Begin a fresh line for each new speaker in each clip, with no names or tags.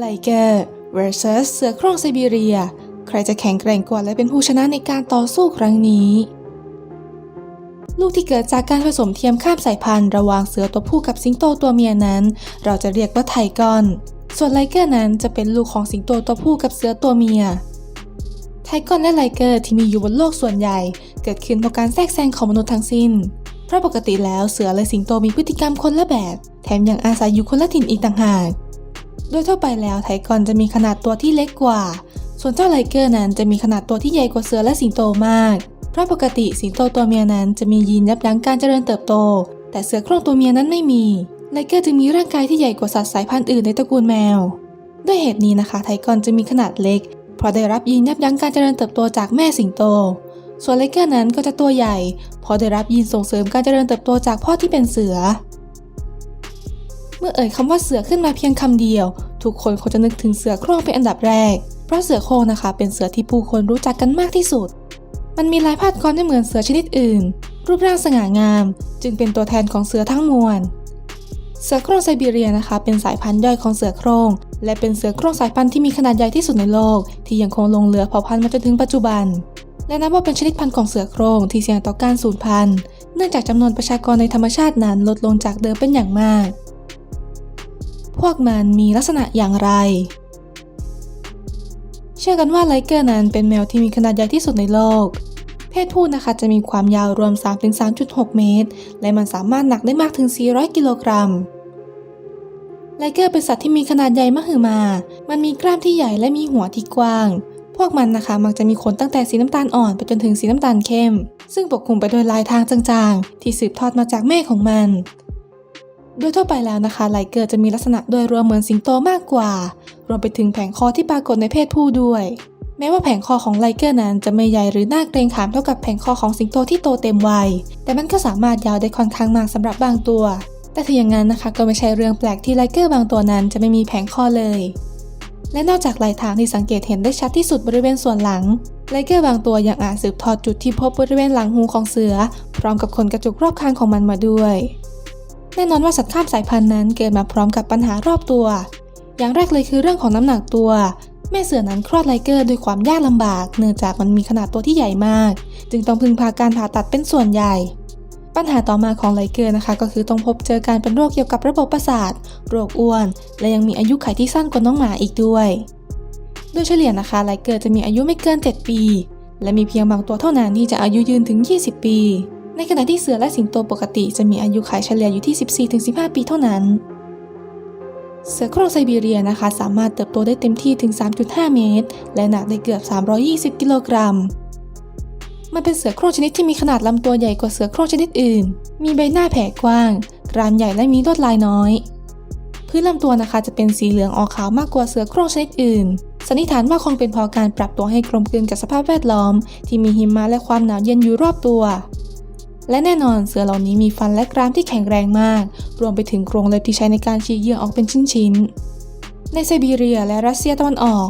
ไลเกอร์ vs เสือโคร่งไซบีเรีย ใครจะแข็งแกร่งกว่าและเป็นผู้ชนะในการต่อสู้ครั้งนี้ ลูกที่เกิดจากการผสมเทียมข้ามสายพันธุ์ระหว่างเสือตัวผู้กับสิงโตตัวเมียนั้น เราจะเรียกว่าไทกอน ส่วนไลเกอร์นั้นจะเป็นลูกของสิงโตตัวผู้กับเสือตัวเมีย ไทกอนและไลเกอร์ที่มีอยู่บนโลกส่วนใหญ่ เกิดขึ้นเพราะการแทรกแซงของมนุษย์ทั้งสิ้น เพราะปกติแล้วเสือและสิงโตมีพฤติกรรมคนละแบบ แถมยังอาศัยอยู่คนละถิ่นอีกต่างหาก โดยทั่วไปแล้วไทกอนจะมีขนาดตัวที่เล็กกว่า ส่วนเจ้าไลเกอร์นั้นจะมีขนาดตัวที่ใหญ่กว่าเสือและสิงโตมาก เพราะปกติสิงโตตัวเมียนั้นจะมียีนยับยั้งการเจริญเติบโต แต่เสือโคร่งตัวเมียนั้นไม่มี ไลเกอร์จึงมีร่างกายที่ใหญ่กว่าสัตว์สายพันธุ์อื่นในตระกูลแมว ด้วยเหตุนี้นะคะ ไทกอนจะมีขนาดเล็ก เพราะได้รับยีนยับยั้งการเจริญเติบโตจากแม่สิงโต ส่วนไลเกอร์นั้นก็จะตัวใหญ่ เพราะได้รับยีนส่งเสริมการเจริญเติบโตจากพ่อที่เป็นเสือ มื่อเอ่ยคำว่าเสือขึ้นมาเพียงคำเดียว ทุกคนคงจะนึกถึงเสือโคร่งเป็นอันดับแรก เพราะเสือโคร่งนะคะ เป็นเสือที่ผู้คนรู้จักกันมากที่สุด มันมีลายพาดกรไม่เหมือนเสือชนิดอื่น รูปร่างสง่างาม จึงเป็นตัวแทนของเสือทั้งมวลเสือโคร่งไซบีเรียนะคะ เป็นสายพันธุ์ย่อยของเสือโคร่งและเป็นเสือโคร่งสายพันธุ์ที่มีขนาดใหญ่ที่สุดในโลก ที่ยังคงลงเหลือเผ่าพันธุ์มาจนถึงปัจจุบัน และนับว่าเป็นชนิดพันธุ์ของเสือโคร่งที่เสี่ยงต่อการสูญพันธุ์ เนื่องจากจำนวนประชากรในธรรมชาตินั้นลดลงจากเดิมเป็นอย่างมาก พวกมันมีลักษณะอย่างไร เชื่อกันว่าไลเกอร์นั้นเป็นแมวที่มีขนาดใหญ่ที่สุดในโลก เพศผู้นะคะจะมีความยาวรวม 3-3.6 เมตร และมันสามารถหนักได้มากถึง 400 กิโลกรัมไลเกอร์เป็นสัตว์ที่มีขนาดใหญ่มหึมา มันมีกล้ามที่ใหญ่และมีหัวที่กว้าง พวกมันนะคะมักจะมีขนตั้งแต่สีน้ำตาลอ่อนไปจนถึงสีน้ำตาลเข้ม ซึ่งปกคลุมไปด้วยลายทางจางๆ ที่สืบทอดมาจากแม่ของมัน โดยทั่วไปแล้วนะคะไลเกอร์จะมีลักษณะโดยรวมเหมือนสิงโตมากกว่า รวมไปถึงแผงคอที่ปรากฏในเพศผู้ด้วย แม้ว่าแผงคอของไลเกอร์นั้นจะไม่ใหญ่หรือน่าเกรงขามเท่ากับแผงคอของสิงโตที่โตเต็มวัย แต่มันก็สามารถยาวได้ค่อนข้างมากสำหรับบางตัว แต่ถึงอย่างนั้นนะคะก็ไม่ใช่เรื่องแปลกที่ไลเกอร์บางตัวนั้นจะไม่มีแผงคอเลย และนอกจากลายทางที่สังเกตเห็นได้ชัดที่สุดบริเวณส่วนหลังไลเกอร์บางตัวยังอาจสืบทอดจุดที่พบบริเวณหลังหูของเสือ พร้อมกับขนกระจุกรอบข้างของมันมาด้วย แน่นอนว่าสัตว์ข้ามสายพันธุ์นั้นเกิดมาพร้อมกับปัญหารอบตัว อย่างแรกเลยคือเรื่องของน้ำหนักตัว แม่เสือนั้นคลอดไลเกอร์ด้วยความยากลำบาก เนื่องจากมันมีขนาดตัวที่ใหญ่มาก จึงต้องพึ่งพาการผ่าตัดเป็นส่วนใหญ่ ปัญหาต่อมาของไลเกอร์นะคะ ก็คือต้องพบเจอการเป็นโรคเกี่ยวกับระบบประสาท โรคอ้วน และยังมีอายุขัยที่สั้นกว่าน้องหมาอีกด้วย โดยเฉลี่ยนะคะไลเกอร์จะมีอายุไม่เกิน 7 ปี และมีเพียงบางตัวเท่านั้นที่จะอายุยืนถึง 20 ปี ในขณะที่เสือและสิงโตปกติจะมีอายุขัยเฉลี่ยอยู่ที่ 14-15 ปีเท่านั้น เสือโคร่งไซบีเรียนะคะ สามารถเติบโตได้เต็มที่ถึง 3.5 เมตร และหนักได้เกือบ 320 กิโลกรัม มันเป็นเสือโคร่งชนิดที่มีขนาดลำตัวใหญ่กว่าเสือโคร่งชนิดอื่น มีใบหน้าแผ่กว้าง กรามใหญ่และมีลวดลายน้อยพื้นลำตัวนะคะจะเป็นสีเหลืองออกขาวมากกว่าเสือโคร่งชนิดอื่น สันนิษฐานว่าคงเป็นเพราะการปรับตัวให้กลมกลืนกับสภาพแวดล้อม ที่มีหิมะและความหนาวเย็นอยู่รอบตัว และแน่นอนเสือเหล่านี้มีฟันและกรามที่แข็งแรงมาก รวมไปถึงโครงเล็บที่ใช้ในการฉีกเหยื่อออกเป็นชิ้นๆ ในไซบีเรียและรัสเซียตะวันออก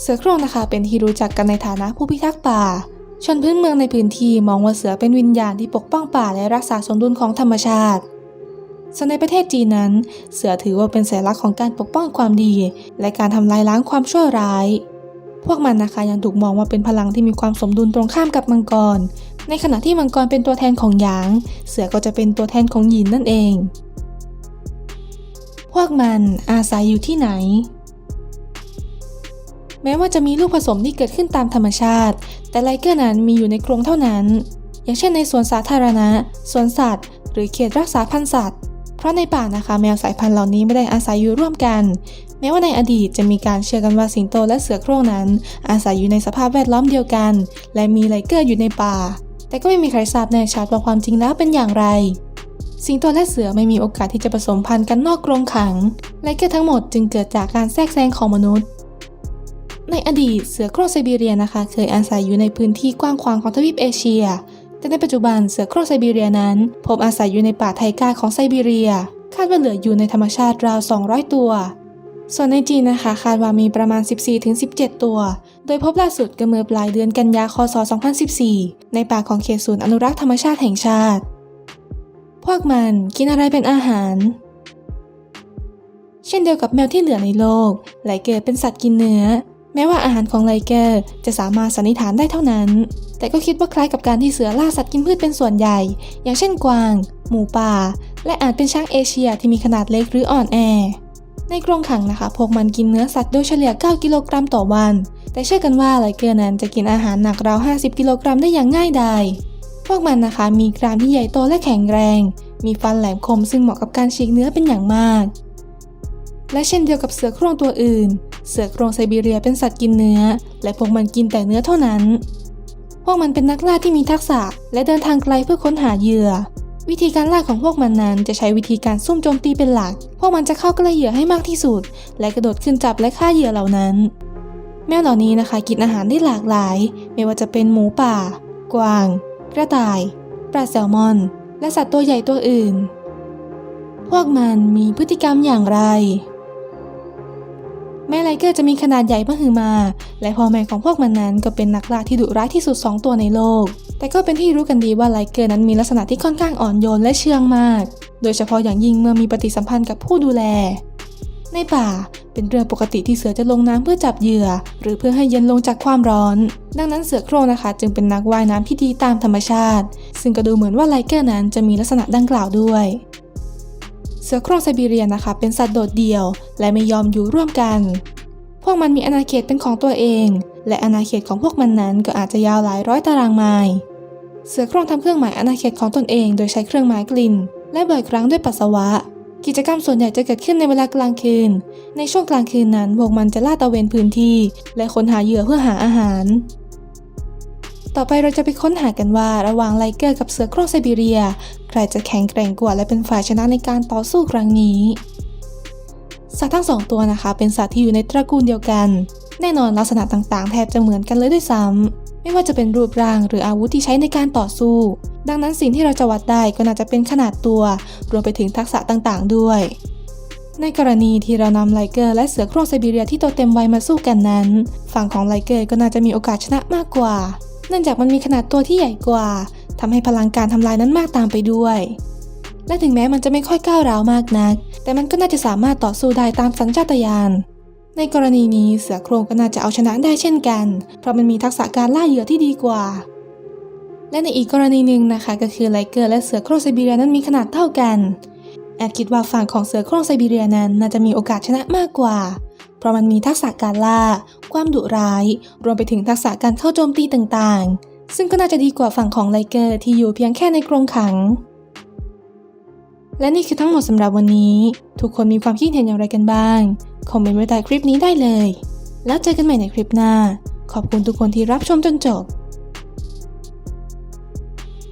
เสือโคร่งนะคะเป็นที่รู้จักกันในฐานะผู้พิทักษ์ป่า ชนพื้นเมืองในพื้นที่มองว่าเสือเป็นวิญญาณที่ปกป้องป่าและรักษาสมดุลของธรรมชาติส่วนในประเทศจีนนั้น เสือถือว่าเป็นสัญลักษณ์ของการปกป้องความดี และการทำลายล้างความชั่วร้าย พวกมันนะคะยังถูกมองว่าเป็นพลังที่มีความสมดุลตรงข้ามกับมังกร ในขณะที่มังกรเป็นตัวแทนของหยาง เสือก็จะเป็นตัวแทนของหยินนั่นเอง พวกมันอาศัยอยู่ที่ไหน แม้ว่าจะมีลูกผสมที่เกิดขึ้นตามธรรมชาติ แต่ไลเกอร์นั้นมีอยู่ในกรงเท่านั้น อย่างเช่นในสวนสาธารณะ สวนสัตว์ หรือเขตรักษาพันธุ์สัตว์ เพราะในป่านะคะแมวสายพันธุ์เหล่านี้ไม่ได้อาศัยอยู่ร่วมกัน แม้ว่าในอดีตจะมีการเชื่อกันว่าสิงโตและเสือโคร่งนั้น อาศัยอยู่ในสภาพแวดล้อมเดียวกัน และมีไลเกอร์อยู่ในป่า แต่ก็ไม่มีใครทราบแน่ชัดว่าความจริงแล้วเป็นอย่างไร สิงโตและเสือไม่มีโอกาสที่จะผสมพันธุ์กันนอกกรงขังไลเกอร์ทั้งหมดจึงเกิดจากการแทรกแซงของมนุษย์ ในอดีตเสือโคร่งไซบีเรียนะคะ เคยอาศัยอยู่ในพื้นที่กว้างขวางของทวีปเอเชีย แต่ในปัจจุบันเสือโคร่งไซบีเรียนั้น พบอาศัยอยู่ในป่าไทกาของไซบีเรีย คาดว่าเหลืออยู่ในธรรมชาติราว 200 ตัว ส่วนในจีนนะคะคาดว่ามีประมาณ 14-17 ตัว โดยพบล่าสุดก็เมื่อปลายเดือนกันยาคศ 2014 ในป่าของเขตศูนย์อนุรักษ์ธรรมชาติแห่งชาติ พวกมันกินอะไรเป็นอาหาร เช่นเดียวกับแมวที่เหลือในโลก ไลเกอร์เป็นสัตว์กินเนื้อ แม้ว่าอาหารของไลเกอร์จะสามารถสันนิษฐานได้เท่านั้น แต่ก็คิดว่าคล้ายกับการที่เสือล่าสัตว์กินพืชเป็นส่วนใหญ่ อย่างเช่นกวาง หมูป่า และอาจเป็นช้างเอเชียที่มีขนาดเล็กหรืออ่อนแอ ในกรงขังนะคะ พวกมันกินเนื้อสัตว์โดยเฉลี่ย 9 กิโลกรัมต่อวัน แต่เชื่อกันว่าไลเกอร์นั้นจะกินอาหารหนักราว 50 กิโลกรัมได้อย่างง่ายดายพวกมันนะคะมีกรามที่ใหญ่โตและแข็งแรง มีฟันแหลมคมซึ่งเหมาะกับการฉีกเนื้อเป็นอย่างมาก และเช่นเดียวกับเสือโคร่งตัวอื่น เสือโคร่งไซบีเรียเป็นสัตว์กินเนื้อ และพวกมันกินแต่เนื้อเท่านั้น พวกมันเป็นนักล่าที่มีทักษะและเดินทางไกลเพื่อค้นหาเหยื่อ วิธีการล่าของพวกมันนั้นจะใช้วิธีการซุ่มโจมตีเป็นหลัก พวกมันจะเข้าใกล้เหยื่อให้มากที่สุด และกระโดดขึ้นจับและฆ่าเหยื่อเหล่านั้น แมวเหล่านี้นะคะกินอาหารได้หลากหลาย ไม่ว่าจะเป็นหมูป่า กวาง กระต่าย ปลาแซลมอน และสัตว์ตัวใหญ่ตัวอื่น พวกมันมีพฤติกรรมอย่างไร แม่ไลเกอร์จะมีขนาดใหญ่มหึมา และพ่อแม่ของพวกมันนั้นก็เป็นนักล่าที่ดุร้ายที่สุด2ตัวในโลก แต่ก็เป็นที่รู้กันดีว่าไลเกอร์นั้นมีลักษณะที่ค่อนข้างอ่อนโยนและเชื่องมาก โดยเฉพาะอย่างยิ่งเมื่อมีปฏิสัมพันธ์กับผู้ดูแล ในป่าเป็นเรื่องปกติที่เสือจะลงน้ำเพื่อจับเหยื่อ หรือเพื่อให้เย็นลงจากความร้อน ดังนั้นเสือโคร่งนะคะ จึงเป็นนักว่ายน้ำที่ดีตามธรรมชาติ ซึ่งก็ดูเหมือนว่าไลเกอร์นั้นจะมีลักษณะดังกล่าวด้วยเสือโคร่งไซบีเรียนนะคะ เป็นสัตว์โดดเดี่ยว และไม่ยอมอยู่ร่วมกัน พวกมันมีอาณาเขตเป็นของตัวเอง และอาณาเขตของพวกมันนั้นก็อาจจะยาวหลายร้อยตารางไมล์ เสือโคร่งทำเครื่องหมายอาณาเขตของตนเองโดยใช้เครื่องหมายกลิ่น และบ่อยครั้งด้วยปัสสาวะ กิจกรรมส่วนใหญ่จะเกิดขึ้นในเวลากลางคืน ในช่วงกลางคืนนั้นพวกมันจะล่าตะเวนพื้นที่ และค้นหาเหยื่อเพื่อหาอาหาร ต่อไปเราจะไปค้นหากันว่าระหว่างไลเกอร์กับเสือโคร่งไซบีเรีย ใครจะแข็งแกร่งกว่าและเป็นฝ่ายชนะในการต่อสู้ครั้งนี้สัตว์ทั้งสองตัวนะคะเป็นสัตว์ที่อยู่ในตระกูลเดียวกัน แน่นอนลักษณะต่างๆ แทบจะเหมือนกันเลยด้วยซ้ำไม่ว่าจะเป็นรูปร่างหรืออาวุธที่ใช้ในการต่อสู้ ดังนั้นสิ่งที่เราจะวัดได้ก็น่าจะเป็นขนาดตัว รวมไปถึงทักษะต่างๆ ด้วย ในกรณีที่เรานำไลเกอร์และเสือโคร่งไซบีเรียที่โตเต็มวัยมาสู้กันนั้น ฝั่งของไลเกอร์ก็น่าจะมีโอกาสชนะมากกว่า เนื่องจากมันมีขนาดตัวที่ใหญ่กว่าทำให้พลังการทำลายนั้นมากตามไปด้วย และถึงแม้มันจะไม่ค่อยก้าวร้าวมากนัก แต่มันก็น่าจะสามารถต่อสู้ได้ตามสัญชาตญาณ ในกรณีนี้เสือโคร่งก็น่าจะเอาชนะได้เช่นกัน เพราะมันมีทักษะการล่าเหยื่อที่ดีกว่า และในอีกกรณีหนึ่งนะคะ ก็คือไลเกอร์และเสือโคร่งไซบีเรียนั้นมีขนาดเท่ากัน แอดคิดว่าฝั่งของเสือโคร่งไซบีเรียนั้นน่าจะมีโอกาสชนะมากกว่า เพราะมันมีทักษะการล่า ความดุร้าย รวมไปถึงทักษะการเข้าโจมตีต่างๆ ซึ่งก็น่าจะดีกว่าฝั่งของไลเกอร์ที่อยู่เพียงแค่ในกรงขัง และนี่คือทั้งหมดสำหรับวันนี้ ทุกคนมีความคิดเห็นอย่างไรกันบ้าง คอมเมนต์ไว้ใต้คลิปนี้ได้เลย แล้วเจอกันใหม่ในคลิปหน้า ขอบคุณทุกคนที่รับชมจนจบ